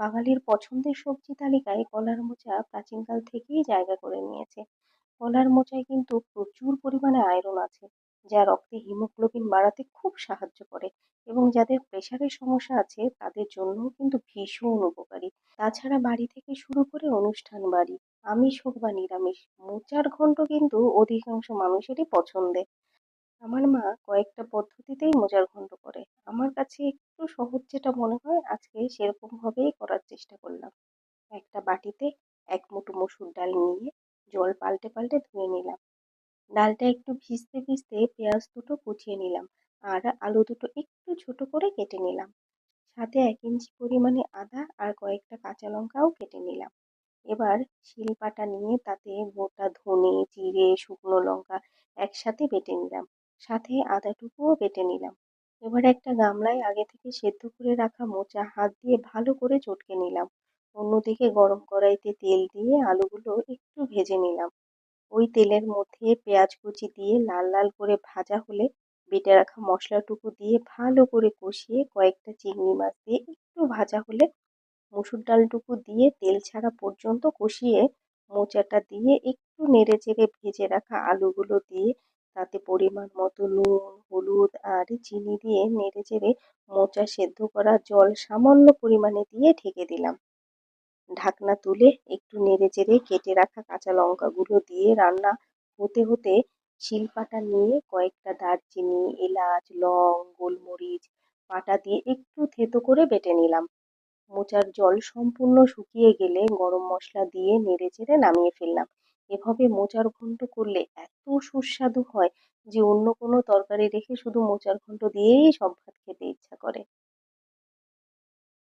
বাঙালির পছন্দের সবজি তালিকায় কলার মোচা প্রাচীনকাল থেকেই জায়গা করে নিয়েছে। কলার মোচায় কিন্তু প্রচুর পরিমাণে আয়রন আছে, যা রক্তে হিমোগ্লোবিন বাড়াতে খুব সাহায্য করে এবং যাদের প্রেশারের সমস্যা আছে তাদের জন্যও কিন্তু ভীষণ উপকারী। তাছাড়া বাড়ি থেকে শুরু করে অনুষ্ঠান বাড়ি, আমিষ হোক বা নিরামিষ, মোচার ঘন্ট কিন্তু অধিকাংশ মানুষেরই পছন্দের। আমার মা কয়েকটা পদ্ধতিতেই মোচার ঘন্ট করে। আমার কাছে একটু সহজ যেটা মনে হয়, আজকে সেরকম ভাবেই করার চেষ্টা করলাম। একটা বাটিতে এক মুঠো মসুর ডাল নিয়ে জল পাল্টে পাল্টে ধুয়ে নিলাম। ডালটা একটু ভিজতে ভিজতে পেঁয়াজ দুটো কুচিয়ে নিলাম আর আলু দুটো একটু ছোট করে কেটে নিলাম। সাথে এক ইঞ্চি পরিমাণে আদা আর কয়েকটা কাঁচা লঙ্কাও কেটে নিলাম। এবার শিলপাটা নিয়ে তাতে গোটা ধনে, জিরে, শুকনো লঙ্কা একসাথে বেটে নিলাম। সাথে আদাটুকুও বেটে নিলাম। এবার একটা গামলায় আগে থেকে সেদ্ধ করে রাখা মোচা হাত দিয়ে ভালো করে চটকে নিলাম। অন্যদিকে গরম কড়াইতে তেল দিয়ে আলুগুলো একটু ভেজে নিলাম। ওই তেলের মধ্যে পেঁয়াজ কুচি দিয়ে লাল লাল করে ভাজা হলে বেটে রাখা মশলাটুকু দিয়ে ভালো করে কষিয়ে কয়েকটা চিংড়ি মাছ দিয়ে একটু ভাজা হলে মুসুর ডালটুকু দিয়ে তেল ছাড়া পর্যন্ত কষিয়ে মোচাটা দিয়ে একটু নেড়ে চেড়ে ভেজে রাখা আলুগুলো দিয়ে তাতে পরিমাণ মতো নুন, হলুদ আর চিনি দিয়ে নেড়ে চেড়ে মোচা সেদ্ধ করা জল সামান্য পরিমাণে দিয়ে ঢেকে দিলাম। ঢাকনা তুলে একটু নেড়ে চেড়ে কেটে রাখা কাঁচা লঙ্কাগুলো দিয়ে রান্না হতে হতে শিলপাটা নিয়ে কয়েকটা দারচিনি, এলাচ, লং, গোলমরিচ পাটা দিয়ে একটু থেতো করে বেটে নিলাম। মোচার জল সম্পূর্ণ শুকিয়ে গেলে গরম মশলা দিয়ে নেড়ে চেড়ে নামিয়ে ফেললাম। এভাবে মোচার ঘন্ট করলে এত সুস্বাদু হয় যে অন্য কোনো তরকারি রেখে শুধু মোচার ঘন্ট দিয়েই সব ভাত খেতে ইচ্ছা করে।